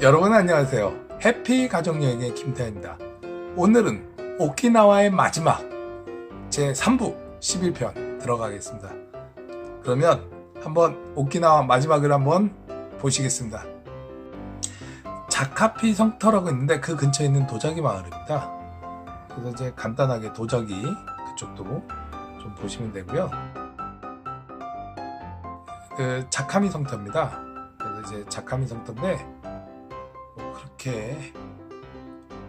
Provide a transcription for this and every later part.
여러분 안녕하세요. 해피 가족여행의 김태현입니다. 오늘은 오키나와의 마지막 제 3부 11편 들어가겠습니다. 그러면 한번 오키나와 마지막을 한번 보시겠습니다. 자카피 성터라고 있는데 그 근처에 있는 도자기 마을입니다. 그래서 이제 간단하게 도자기 그쪽도 좀 보시면 되고요. 그 자카미 성터입니다. 그래서 이제 자카미 성터인데 뭐 그렇게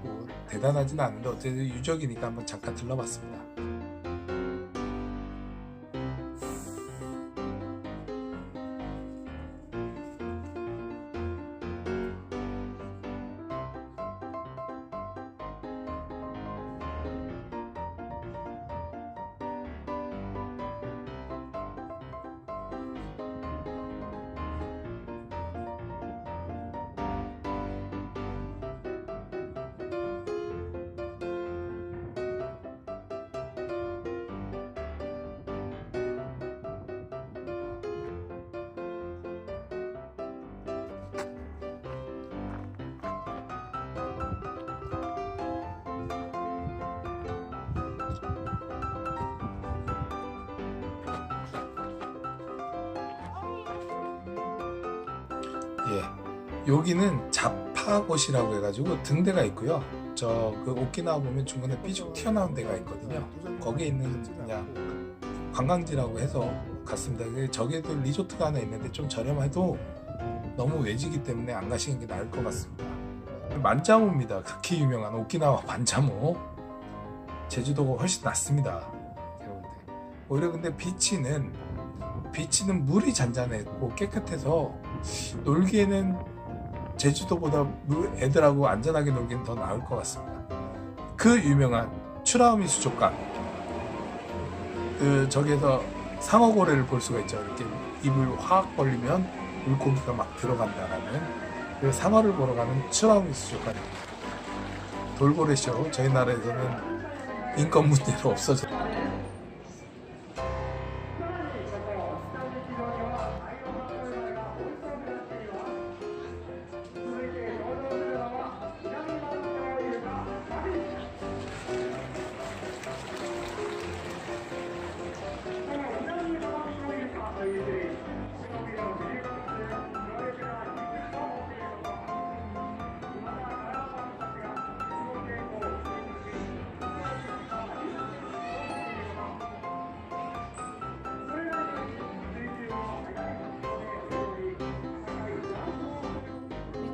뭐 대단하진 않은데 어쨌든 유적이니까 한번 잠깐 들러봤습니다. 예, 여기는 자파곳이라고 해가지고 등대가 있고요. 저 그 오키나와 보면 중간에 삐죽 튀어나온 데가 있거든요. 거기에 있는 그냥 관광지라고 해서 갔습니다. 저기에도 리조트가 하나 있는데 좀 저렴해도 너무 외지기 때문에 안 가시는 게 나을 것 같습니다. 만자모입니다. 극히 유명한 오키나와 만자모. 제주도가 훨씬 낫습니다. 때. 오히려 근데 비치는 비치는 물이 잔잔했고 깨끗해서 놀기에는 제주도보다 물- 애들하고 안전하게 놀기는 더 나을 것 같습니다. 그 유명한 추라우미 수족관. 그 저기에서 상어고래를 볼 수가 있죠. 이렇게 입을 확 벌리면 물고기가 막 들어간다라는 그 상어를 보러 가는 추라우미 수족관입니다. 돌고래쇼 저희 나라에서는 인권 문제로 없어져.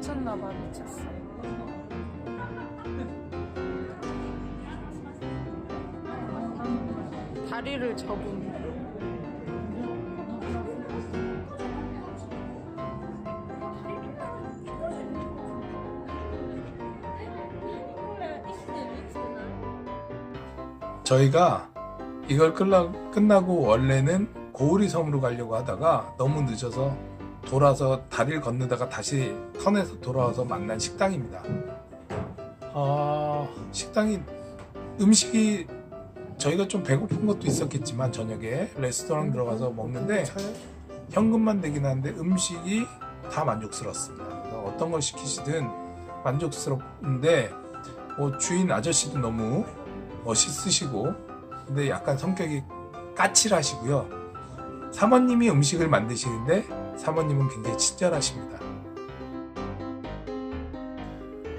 미쳤나봐 미쳤어. 다리를 접은. 저희가 이걸 끝나, 끝나고 원래는 고우리 섬으로 가려고 하다가 너무 늦어서 돌아서 다리를 건너다가 다시 턴에서 돌아와서 만난 식당입니다. 아, 식당이 음식이 저희가 좀 배고픈 것도 있었겠지만 저녁에 레스토랑 들어가서 먹는데 현금만 내긴 하는데 음식이 다 만족스럽습니다. 어떤 걸 시키시든 만족스럽는데 뭐 주인 아저씨도 너무 멋있으시고 근데 약간 성격이 까칠하시고요. 사모님이 음식을 만드시는데 사모님은 굉장히 친절하십니다.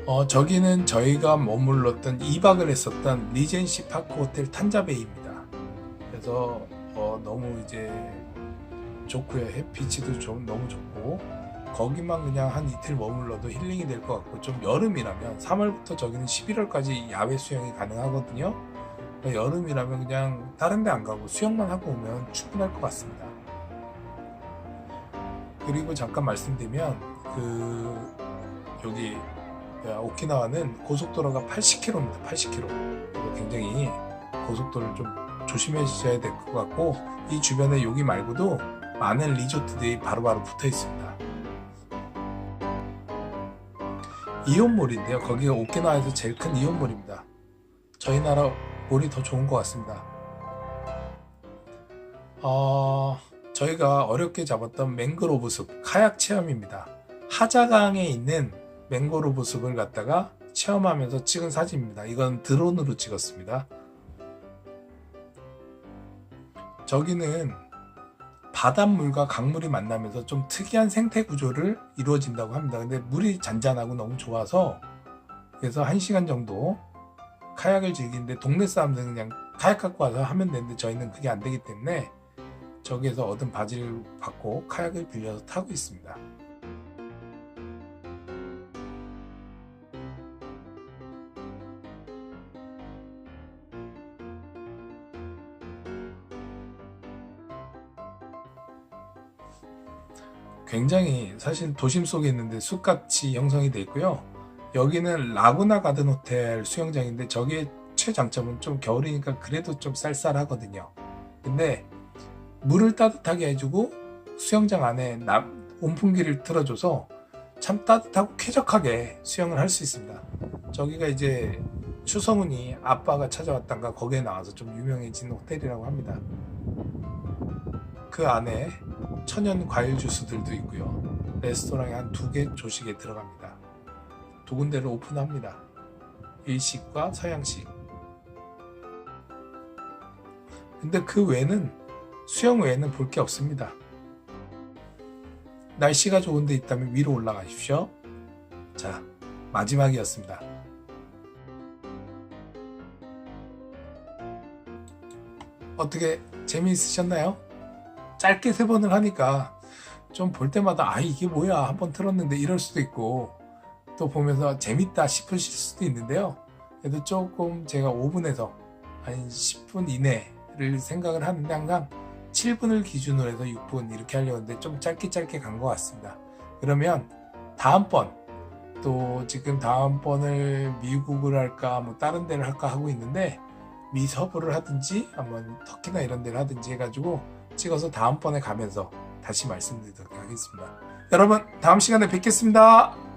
어, 저기는 저희가 머물렀던 2박을 했었던 리젠시 파크 호텔 탄자베이입니다. 그래서 어, 너무 이제 좋고요. 햇빛도 좀 너무 좋고 거기만 그냥 한 이틀 머물러도 힐링이 될 것 같고 좀 여름이라면 3월부터 저기는 11월까지 야외 수영이 가능하거든요. 그러니까 여름이라면 그냥 다른 데 안 가고 수영만 하고 오면 충분할 것 같습니다. 그리고 잠깐 말씀드리면 그 여기 오키나와는 고속도로가 80km입니다. 80km. 굉장히 고속도로를 좀 조심해 주셔야 될 것 같고 이 주변에 여기 말고도 많은 리조트들이 바로바로 붙어 있습니다. 이온몰인데요. 거기가 오키나와에서 제일 큰 이온몰입니다. 저희 나라 몰이 더 좋은 것 같습니다. 어, 저희가 어렵게 잡았던 맹그로브 숲 카약 체험입니다. 하자강에 있는 맹그로브 숲을 갖다가 체험하면서 찍은 사진입니다. 이건 드론으로 찍었습니다. 저기는 바닷물과 강물이 만나면서 좀 특이한 생태 구조를 이루어진다고 합니다. 근데 물이 잔잔하고 너무 좋아서 그래서 1시간 정도 카약을 즐기는데 동네 사람들은 그냥 카약 갖고 와서 하면 되는데 저희는 그게 안 되기 때문에 저기에서 얻은 바지를 받고 카약을 빌려서 타고 있습니다. 굉장히 사실 도심 속에 있는데 숲같이 형성이 되어 있고요. 여기는 라구나 가든 호텔 수영장인데 저게 최장점은 좀 겨울이니까 그래도 좀 쌀쌀하거든요. 근데 물을 따뜻하게 해주고 수영장 안에 남- 온풍기를 틀어줘서 참 따뜻하고 쾌적하게 수영을 할 수 있습니다. 저기가 이제 추성훈이 아빠가 찾아왔단가 거기에 나와서 좀 유명해진 호텔이라고 합니다. 그 안에 천연 과일 주스들도 있고요. 레스토랑에 한 두 개 조식에 들어갑니다. 두 군데를 오픈합니다. 일식과 서양식. 근데 그 외에는 수영 외에는 볼 게 없습니다. 날씨가 좋은 데 있다면 위로 올라가십시오. 자, 마지막이었습니다. 어떻게 재미있으셨나요? 짧게 세 번을 하니까 좀 볼 때마다 아 이게 뭐야 한번 틀었는데 이럴 수도 있고 또 보면서 재밌다 싶으실 수도 있는데요. 그래도 조금 제가 5분에서 한 10분 이내를 생각을 하는데 항상 7분을 기준으로 해서 6분 이렇게 하려고 했는데 좀 짧게 짧게 간 것 같습니다. 그러면 다음번 또 지금 다음번을 미국을 할까 뭐 다른 데를 할까 하고 있는데 미 서부를 하든지 한번 터키나 이런 데를 하든지 해가지고 찍어서 다음번에 가면서 다시 말씀드리도록 하겠습니다. 여러분 다음 시간에 뵙겠습니다.